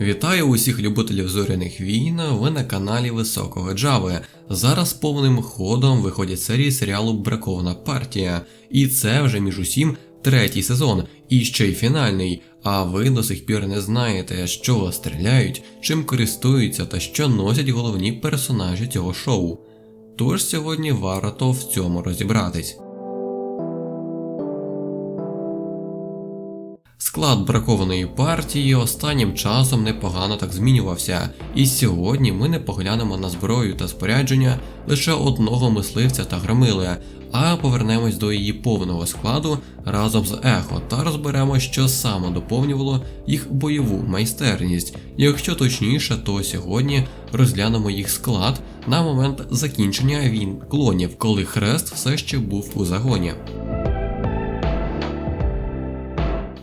Вітаю усіх любителів зоряних війн. Ви на каналі Високого Джави. Зараз повним ходом виходять серії серіалу Бракована партія, і це вже між усім третій сезон, і ще й фінальний. А ви до сих пір не знаєте, з чого стріляють, чим користуються та що носять головні персонажі цього шоу. Тож сьогодні варто в цьому розібратись. Склад бракованої партії останнім часом непогано так змінювався, і сьогодні ми не поглянемо на зброю та спорядження лише одного мисливця та громили, а повернемось до її повного складу разом з ехо та розберемо, що саме доповнювало їх бойову майстерність. Якщо точніше, то сьогодні розглянемо їх склад на момент закінчення війн клонів, коли хрест все ще був у загоні.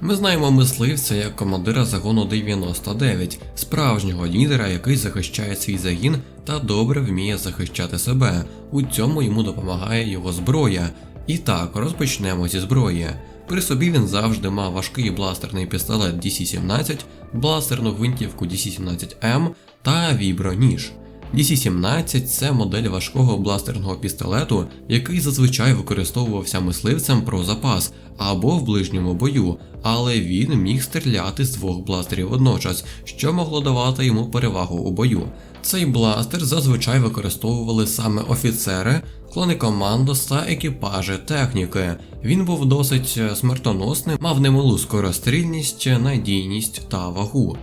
Ми знаємо мисливця як командира загону 99, справжнього лідера, який захищає свій загін та добре вміє захищати себе. У цьому йому допомагає його зброя. І так, розпочнемо зі зброї. При собі він завжди мав важкий бластерний пістолет DC-17, бластерну гвинтівку DC-17M та віброніж. DC-17 це модель важкого бластерного пістолету, який зазвичай використовувався мисливцем про запас або в ближньому бою, але він міг стріляти з двох бластерів водночас, що могло давати йому перевагу у бою. Цей бластер зазвичай використовували саме офіцери, клони командос та екіпажі техніки. Він був досить смертоносним, мав немалу скорострільність, надійність та вагу.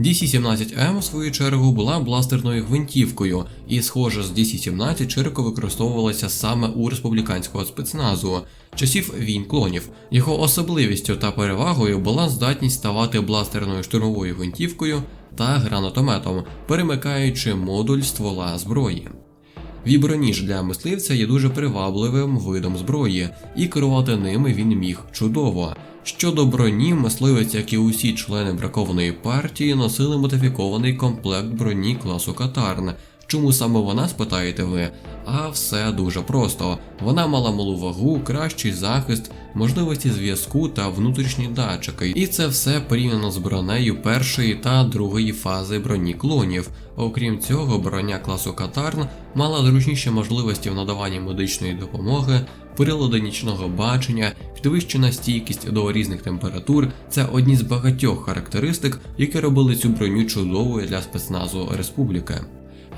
DC-17M, в свою чергу, була бластерною гвинтівкою, і, схоже, з DC-17 широко використовувалася саме у республіканського спецназу часів війн клонів. Його особливістю та перевагою була здатність ставати бластерною штурмовою гвинтівкою та гранатометом, перемикаючи модуль ствола зброї. Віброніж для мисливця є дуже привабливим видом зброї, і керувати ними він міг чудово. Щодо броні, мисливець, як і усі члени бракованої партії, носили модифікований комплект броні класу Катарн. Чому саме вона, спитаєте ви? А все дуже просто. Вона мала малу вагу, кращий захист, можливості зв'язку та внутрішні датчики. І це все порівняно з бронею першої та другої фази броні клонів. Окрім цього, броня класу Катарн мала зручніші можливості в надаванні медичної допомоги, прилади нічного бачення, підвищена стійкість до різних температур це одні з багатьох характеристик, які робили цю броню чудовою для спецназу республіки.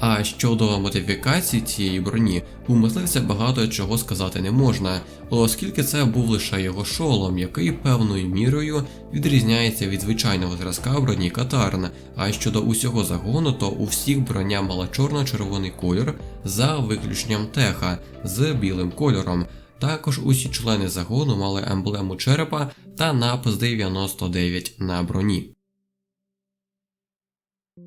А щодо модифікації цієї броні, у мисливця багато чого сказати не можна, оскільки це був лише його шолом, який певною мірою відрізняється від звичайного зразка броні Катарн. А щодо усього загону, то у всіх броня мала чорно-червоний колір за виключенням теха з білим кольором. Також усі члени загону мали емблему черепа та напис 99 на броні.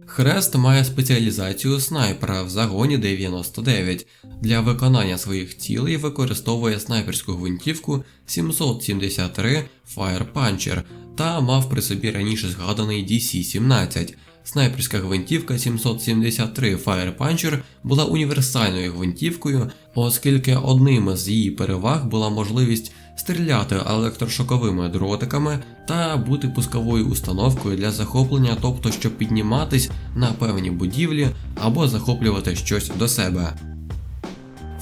Хрест має спеціалізацію снайпера в загоні 99. Для виконання своїх цілей використовує снайперську гвинтівку 773 Fire Puncher та мав при собі раніше згаданий DC-17. Снайперська гвинтівка 773 Fire Puncher була універсальною гвинтівкою, оскільки одним з її переваг була можливість стріляти електрошоковими дротиками та бути пусковою установкою для захоплення, тобто щоб підніматись на певні будівлі або захоплювати щось до себе.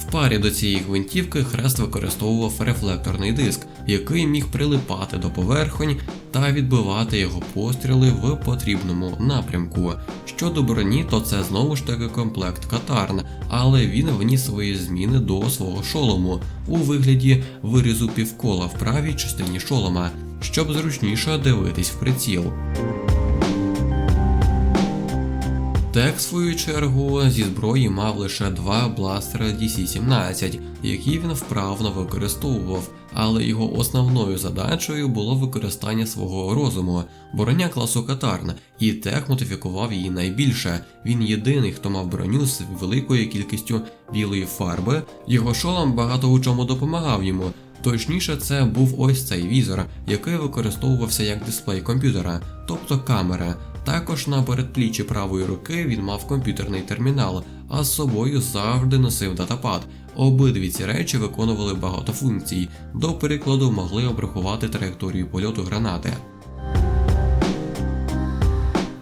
В парі до цієї гвинтівки хрест використовував рефлекторний диск, який міг прилипати до поверхонь та відбивати його постріли в потрібному напрямку. Щодо броні, то це знову ж таки комплект Катарн, але він вніс свої зміни до свого шолому у вигляді вирізу півкола в правій частині шолома, щоб зручніше дивитись в приціл. Тек, в свою чергу, зі зброї мав лише два бластери DC-17, які він вправно використовував, але його основною задачею було використання свого розуму, броня класу Катарн, і Тек модифікував її найбільше. Він єдиний, хто мав броню з великою кількістю білої фарби, його шолом багато у чому допомагав йому. Точніше, це був ось цей візор, який використовувався як дисплей комп'ютера, тобто камера. Також на передпліччі правої руки він мав комп'ютерний термінал, а з собою завжди носив датапад. Обидві ці речі виконували багато функцій, до прикладу, могли обрахувати траєкторію польоту гранати.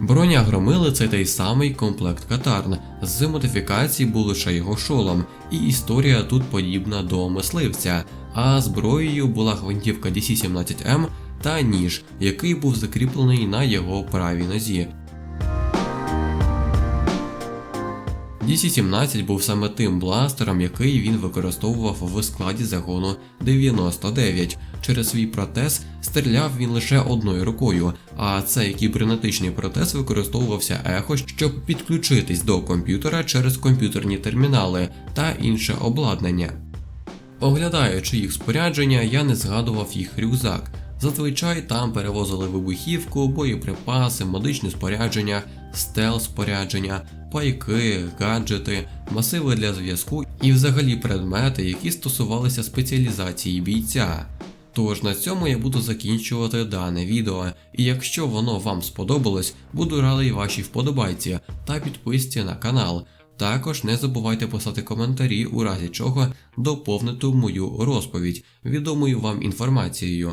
Броня громили це той самий комплект катарн. З модифікацій був лише його шолом, і історія тут подібна до мисливця. А зброєю була гвинтівка DC-17M та ніж, який був закріплений на його правій нозі. DC-17 був саме тим бластером, який він використовував в складі загону 99. Через свій протез стріляв він лише одною рукою, а цей кібернетичний протез використовувався ехо, щоб підключитись до комп'ютера через комп'ютерні термінали та інше обладнання. Оглядаючи їх спорядження, я не згадував їх рюкзак. Зазвичай там перевозили вибухівку, боєприпаси, медичне спорядження, стелс спорядження, пайки, гаджети, масиви для зв'язку і взагалі предмети, які стосувалися спеціалізації бійця. Тож на цьому я буду закінчувати дане відео, і якщо воно вам сподобалось, буду радий вашій вподобайці та підписці на канал. Також не забувайте писати коментарі, у разі чого доповнити мою розповідь відомою вам інформацією.